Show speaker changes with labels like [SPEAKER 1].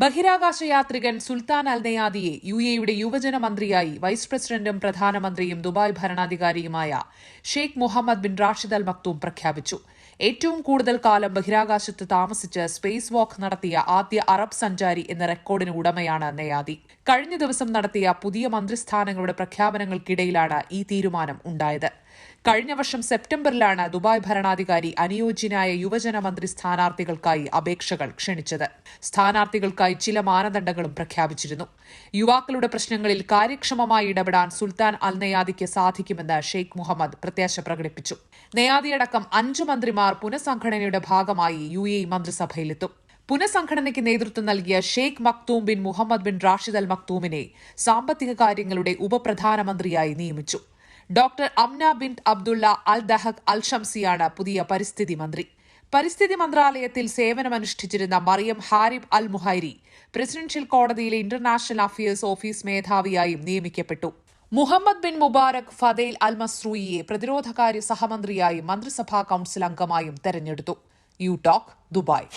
[SPEAKER 1] ബഹിരാകാശ യാത്രികൻ സുൽത്താൻ അൽ നയാദിയെ യു എയുടെ യുവജന മന്ത്രിയായി വൈസ് പ്രസിഡന്റും പ്രധാനമന്ത്രിയും Dubai ഭരണാധികാരിയുമായ Sheikh Mohammed bin Rashid Al Maktoum പ്രഖ്യാപിച്ചു. ഏറ്റവും കൂടുതൽ കാലം ബഹിരാകാശത്ത് താമസിച്ച് സ്പേസ് വാക്ക് നടത്തിയ ആദ്യ അറബ് സഞ്ചാരി എന്ന റെക്കോർഡിന് ഉടമയാണ് നയാദി. കഴിഞ്ഞ ദിവസം നടത്തിയ പുതിയ മന്ത്രിസ്ഥാനങ്ങളുടെ പ്രഖ്യാപനങ്ങൾക്കിടയിലാണ് ഈ തീരുമാനം ഉണ്ടായത്. കഴിഞ്ഞ വർഷം സെപ്റ്റംബറിലാണ് ദുബായ് ഭരണാധികാരി അനുയോജ്യനായ യുവജന മന്ത്രി സ്ഥാനാർത്ഥികൾക്കായി അപേക്ഷകൾ ക്ഷണിച്ചത്. സ്ഥാനാർത്ഥികൾക്കായി ചില മാനദണ്ഡങ്ങളും പ്രഖ്യാപിച്ചിരുന്നു. യുവാക്കളുടെ പ്രശ്നങ്ങളിൽ കാര്യക്ഷമമായി ഇടപെടാൻ സുൽത്താൻ അൽ നയാദിക്ക് സാധിക്കുമെന്ന് ഷെയ്ഖ് മുഹമ്മദ് പ്രത്യാശ പ്രകടിപ്പിച്ചു. നയാദിയടക്കം അഞ്ച് മന്ത്രിമാർ പുനഃസംഘടനയുടെ ഭാഗമായി യു എ മന്ത്രിസഭയിലെത്തും. പുനഃസംഘടനയ്ക്ക് നേതൃത്വം നൽകിയ Sheikh Maktoum bin Mohammed bin Rashid Al മക്തൂമിനെ സാമ്പത്തിക കാര്യങ്ങളുടെ ഉപപ്രധാനമന്ത്രിയായി നിയമിച്ചു. Doctor Amna bin Abdulla Al Dahak Al ഷംസിയാണ് പുതിയ പരിസ്ഥിതി മന്ത്രി. പരിസ്ഥിതി മന്ത്രാലയത്തിൽ സേവനമനുഷ്ഠിച്ചിരുന്ന Mariam Harib Al Muhairi presidential കോടതിയിലെ ഇന്റർനാഷണൽ അഫയേഴ്സ് ഓഫീസ് മേധാവിയായും നിയമിക്കപ്പെട്ടു. Mohammed bin Mubarak Fadhel Al മസ്രൂയിയെ പ്രതിരോധകാര്യ സഹമന്ത്രിയായും മന്ത്രിസഭാ കൌൺസിൽ അംഗമായും തെരഞ്ഞെടുത്തു. You talk Dubai.